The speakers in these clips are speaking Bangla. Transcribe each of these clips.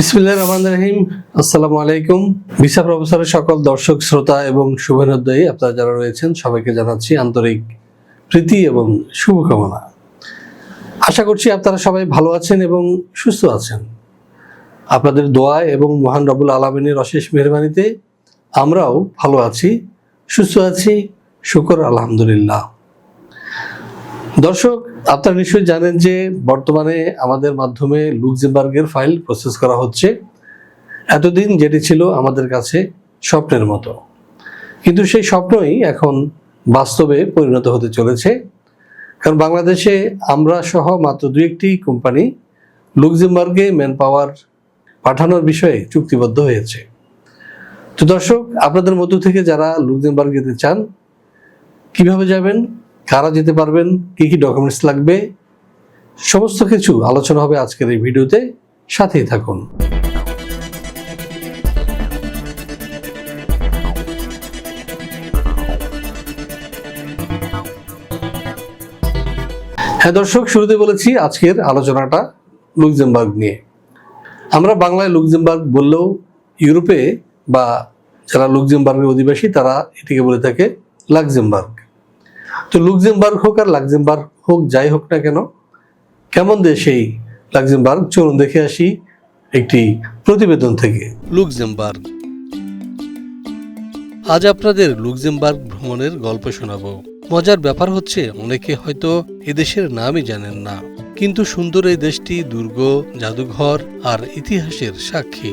বিসমিল্লাহ রহমান রহিম। আসসালামু আলাইকুম। ভিসা প্রফেসরের সকল দর্শক, শ্রোতা এবং শুভেনোদ্দয়ী আপনারা যারা রয়েছেন, সবাইকে জানাচ্ছি আন্তরিক প্রীতি এবং শুভকামনা। আশা করছি আপনারা সবাই ভালো আছেন এবং সুস্থ আছেন। আপনাদের দোয়া এবং মহান রবুল আলমিনের অশেষ মেহরবানিতে আমরাও ভালো আছি, সুস্থ আছি। শুকর আলহামদুলিল্লাহ। দর্শক, আপনারা নিশ্চয়ই জানেন যে বর্তমানে আমাদের মাধ্যমে লুক্সেমবার্গের ফাইল প্রসেস করা হচ্ছে। এতদিন যেটি ছিল আমাদের কাছে স্বপ্নের মতো। কিন্তু সেই স্বপ্নই এখন বাস্তবে পরিণত হতে চলেছে। কারণ বাংলাদেশে আমরা সহ মাত্র দু একটি কোম্পানি লুক্সেমবার্গে ম্যান পাওয়ার পাঠানোর বিষয়ে চুক্তিবদ্ধ হয়েছে। তো দর্শক, আপনাদের মধ্য থেকে যারা লুক্সেমবার্গ যেতে চান, কীভাবে যাবেন? কারা যেতে পারবেন, কি কি ডকুমেন্টস লাগবে, সমস্ত কিছু আলোচনা হবে আজকের এই ভিডিওতে। সাথেই থাকুন। হ্যাঁ দর্শক, শুরুতে বলেছি আজকের আলোচনাটা লুক্সেমবার্গ নিয়ে। আমরা বাংলায় লুক্সেমবার্গ বললেও ইউরোপে বা যারা লুক্সেমবার্গের অধিবাসী, তারা এটিকে বলে থাকে লাক্সেমবার্গ। তো লুক্সেমবার্গ হোক আর লাক্সেমবার্গ হোক, যাই হোক না কেন, কেমন দেশ এই লাক্সেমবার্গ চলুন দেখে আসি একটি প্রতিবেদন থেকে। লুক্সেমবার্গ আজ আপনাদের লুক্সেমবার্গ ভ্রমণের গল্প শোনাবো। মজার ব্যাপার হচ্ছে, অনেকে হয়তো এদেশের নামই জানেন না, কিন্তু সুন্দর এই দেশটি দুর্গ, জাদুঘর আর ইতিহাসের সাক্ষী।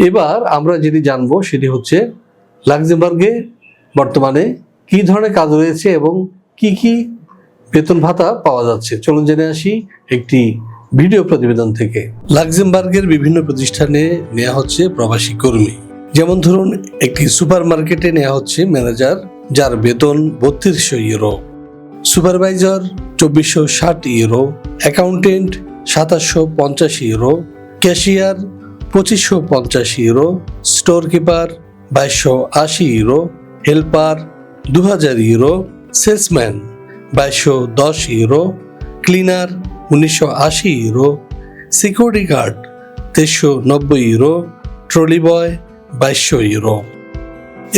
এবার আমরা যেটি জানব সেটি হচ্ছে লাক্সেমবার্গে বর্তমানে কি ধরনের কাজ রয়েছে এবং কি কি বেতন ভাতা পাওয়া যাচ্ছে। চলুন জেনে আসি একটি ভিডিও প্রতিবেদন থেকে। লাক্সেমবার্গের বিভিন্ন প্রতিষ্ঠানে নেওয়া হচ্ছে প্রবাসী কর্মী। যেমন ধরুন, একটি সুপার মার্কেটে নেওয়া হচ্ছে ম্যানেজার, যার বেতন বত্রিশশো ইউরো। সুপারভাইজার, চব্বিশশো ষাট ইউরো। অ্যাকাউন্টেন্ট, সাতাশশো পঞ্চাশ ইউরো। ক্যাশিয়ার পঁচিশশো পঞ্চাশ ইউরো স্টোর কিপার বাইশশো আশি ইউরো, হেল্পার দু হাজার ইউরো, সেলসম্যান বাইশশো দশ ইউরো, ক্লিনার উনিশশো আশি ইউরো, সিকিউরিটি গার্ড তেইশশো নব্বই ইউরো, ট্রলি বয় বাইশশো ইউরো।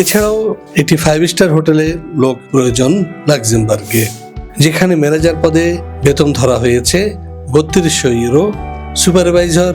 এছাড়াও একটি ফাইভ স্টার হোটেলে লোক প্রয়োজন লাক্সেমবার্গে, যেখানে ম্যানেজার পদে বেতন ধরা হয়েছে বত্রিশশো ইউরো, সুপারভাইজার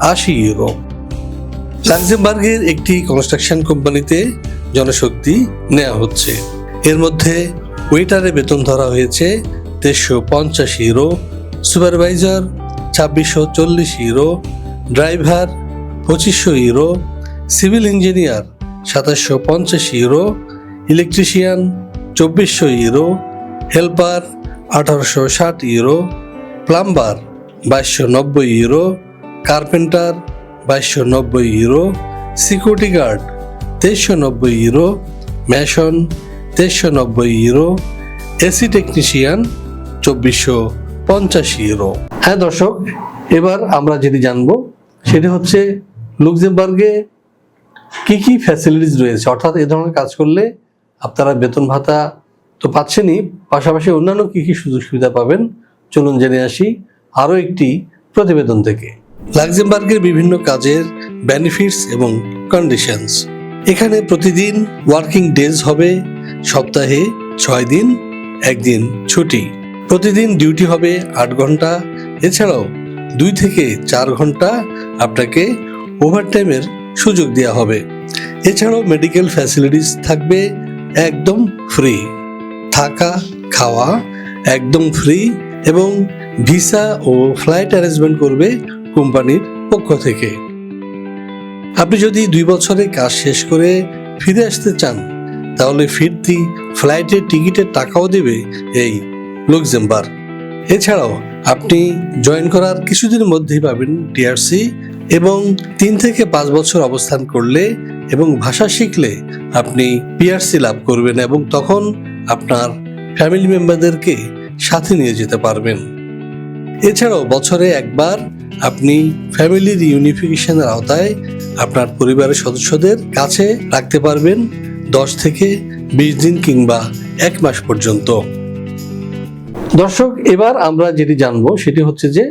আশি ইউরো লাক্সেমবার্গের একটি কনস্ট্রাকশন কোম্পানিতে জনশক্তি নেওয়া হচ্ছে। এর মধ্যে ওয়েটারে বেতন ধরা হয়েছে তেইশশো পঞ্চাশ ইউরো সুপারভাইজার ছাব্বিশশো চল্লিশ ইউরো ড্রাইভার পঁচিশশো ইউরো সিভিল ইঞ্জিনিয়ার সাতাশশো পঞ্চাশ ইউরো ইলেকট্রিশিয়ান চব্বিশশো ইউরো হেল্পার আঠারোশো ষাট ইউরো প্লাম্বার বাইশশো নব্বই ইউরো কার্পেন্টার, বাইশশো নব্বই ইউরো, সিকিউরিটি গার্ড, তেইশশো নব্বই ইউরো, ম্যাশন, তেইশশো নব্বই ইউরো, এসি টেকনিশিয়ান, চব্বিশশো পঞ্চাশ ইউরো। হ্যাঁ দর্শক, এবার আমরা যেটি জানব, সেটি হচ্ছে লুক্সেমবার্গে কি কি ফ্যাসিলিটিস রয়েছে। অর্থাৎ এ ধরনের কাজ করলে আপনারা বেতন ভাতা তো পাচ্ছেনই, পাশাপাশি অন্যান্য কি কি সুযোগ সুবিধা পাবেন, চলুন জেনে আসি আরও একটি প্রতিবেদন থেকে। লাক্সেমবার্গের বিভিন্ন কাজের বেনিফিটস এবং কন্ডিশনস এখানে প্রতিদিন ওয়ার্কিং ডেজ হবে, সপ্তাহে ছয় দিন, একদিন ছুটি। প্রতিদিন ডিউটি হবে আট ঘণ্টা, এছাড়াও দুই থেকে চার ঘণ্টা আপনাকে ওভারটাইমের সুযোগ দেওয়া হবে। এছাড়াও মেডিকেল ফ্যাসিলিটিস থাকবে একদম ফ্রি থাকা, খাওয়া একদম ফ্রি এবং ভিসা ও ফ্লাইট অ্যারেঞ্জমেন্ট করবে কোম্পানির পক্ষ থেকে। আপনি যদি দুই বছরে কাজ শেষ করে ফিরে আসতে চান, তাহলে ফিরতি ফ্লাইটের টিকিটের টাকাও দেবে এই লুক্সেমবার্গ। এছাড়াও আপনি জয়েন করার কিছুদিনের মধ্যেই পাবেন টিআরসি এবং তিন থেকে পাঁচ বছর অবস্থান করলে এবং ভাষা শিখলে আপনি পিআরসি লাভ করবেন এবং তখন আপনার ফ্যামিলি মেম্বারদেরকে সাথে নিয়ে যেতে পারবেন। এছাড়াও বছরে একবার আপনি ফ্যামিলির ইউনিফিকেশনের আওতায় আপনার পরিবারের সদস্যদের কাছে রাখতে পারবেন দশ থেকে বিশ দিন কিংবা এক মাস পর্যন্ত। দর্শক, এবার আমরা যেটি জানব সেটি হচ্ছে যে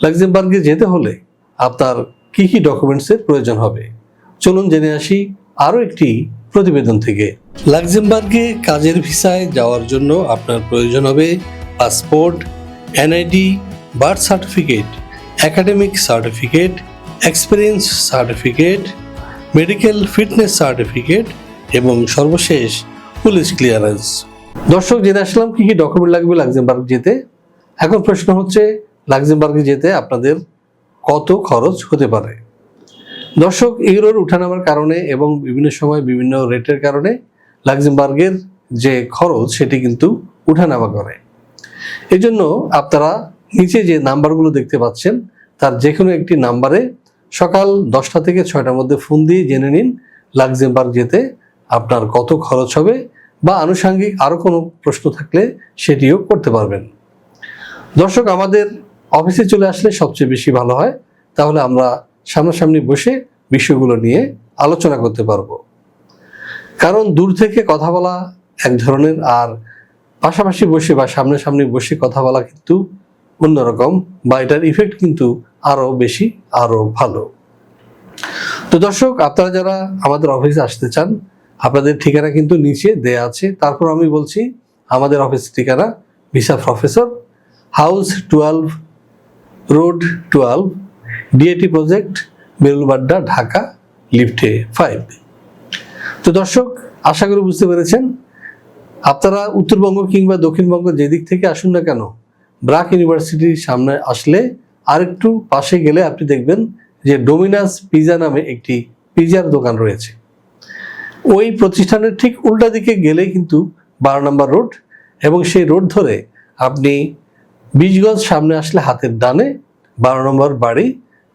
লাক্সেমবার্গে যেতে হলে আপনার কি কি ডকুমেন্টসের প্রয়োজন হবে? চলুন জেনে আসি আরও একটি প্রতিবেদন থেকে। লাক্সেমবার্গে কাজের ভিসায় যাওয়ার জন্য আপনার প্রয়োজন হবে passport, NID, birth certificate academic certificate experience certificate medical fitness certificate এবং সর্বশেষ পুলিশ ক্লিয়ারেন্স দর্শক, জেনে আসলাম কি কি ডকুমেন্ট লাগবে লাক্সেমবার্গ যেতে। এখন প্রশ্ন হচ্ছে, লাক্সেমবার্গে যেতে আপনাদের কত খরচ হতে পারে? দর্শক, ইউরোর উঠানামার কারণে এবং বিভিন্ন সময় বিভিন্ন রেটের কারণে লাক্সেমবার্গের যে খরচ, সেটি কিন্তু উঠানামা করে। এই জন্য আপনারা নিচে যে নাম্বারগুলো দেখতে পাচ্ছেন তার যে কোনো একটি নাম্বারে সকাল দশটা থেকে ছয়টার মধ্যে ফোন দিয়ে জেনে নিন লাক্সেমবার্গ যেতে আপনার কত খরচ হবে বা আনুষাঙ্গিক আরও কোনো প্রশ্ন থাকলে সেটিও করতে পারবেন। দর্শক, আমাদের অফিসে চলে আসলে সবচেয়ে বেশি ভালো হয়। তাহলে আমরা সামনাসামনি বসে বিষয়গুলো নিয়ে আলোচনা করতে পারব। কারণ দূর থেকে কথা বলা এক ধরনের আর পাশাপাশি বসে বা সামনাসামনি বসে কথা বলা কিন্তু অন্যরকম বা এটার ইফেক্ট কিন্তু আরও বেশি আরও ভালো। তো দর্শক, আপনারা যারা আমাদের অফিসে আসতে চান, আপনাদের ঠিকানা কিন্তু নিচে দেয়া আছে। তারপর আমি বলছি, আমাদের অফিস ঠিকানা visa professor, house twelve, road twelve DAT project বেলুবাড্ডা Dhaka, লিফটে ফাইভ তো দর্শক, আশা করি বুঝতে পেরেছেন। আপনারা উত্তরবঙ্গ কিংবা দক্ষিণবঙ্গ যেদিক থেকে আসুন না কেন ব্রাক ইউনিভার্সিটির সামনে আসলে আরেকটু পাশে গেলে আপনি দেখবেন যে ডোমিনাস পিজা নামে একটি পিজার দোকান রয়েছে। ওই প্রতিষ্ঠানের ঠিক উল্টা দিকে গেলেই কিন্তু বারো নম্বর রোড এবং সেই রোড ধরে আপনি বীজগঞ্জ সামনে আসলে হাতের ডানে বারো নম্বর বাড়ি,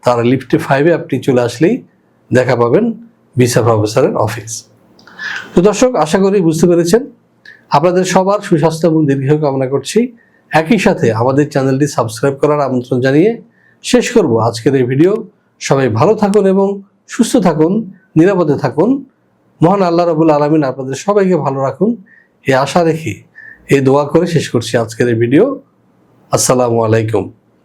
তার লিফটে ফাইভে আপনি চলে আসলেই দেখা পাবেন ভিসা প্রফেসরের অফিস তো দর্শক, আশা করি বুঝতে পেরেছেন। আপনাদের সবার সুস্বাস্থ্য এবং দীর্ঘ কামনা করছি। একই সাথে আমাদের চ্যানেলটি সাবস্ক্রাইব করার আমন্ত্রণ জানিয়ে শেষ করব আজকের এই ভিডিও। সবাই ভালো থাকুন এবং সুস্থ থাকুন, নিরাপদে থাকুন। মহান আল্লাহ রবুল আলমিন আপনাদের সবাইকে ভালো রাখুন। এই আশা রেখে এই দোয়া করে শেষ করছি আজকের এই ভিডিও। আসসালামু আলাইকুম।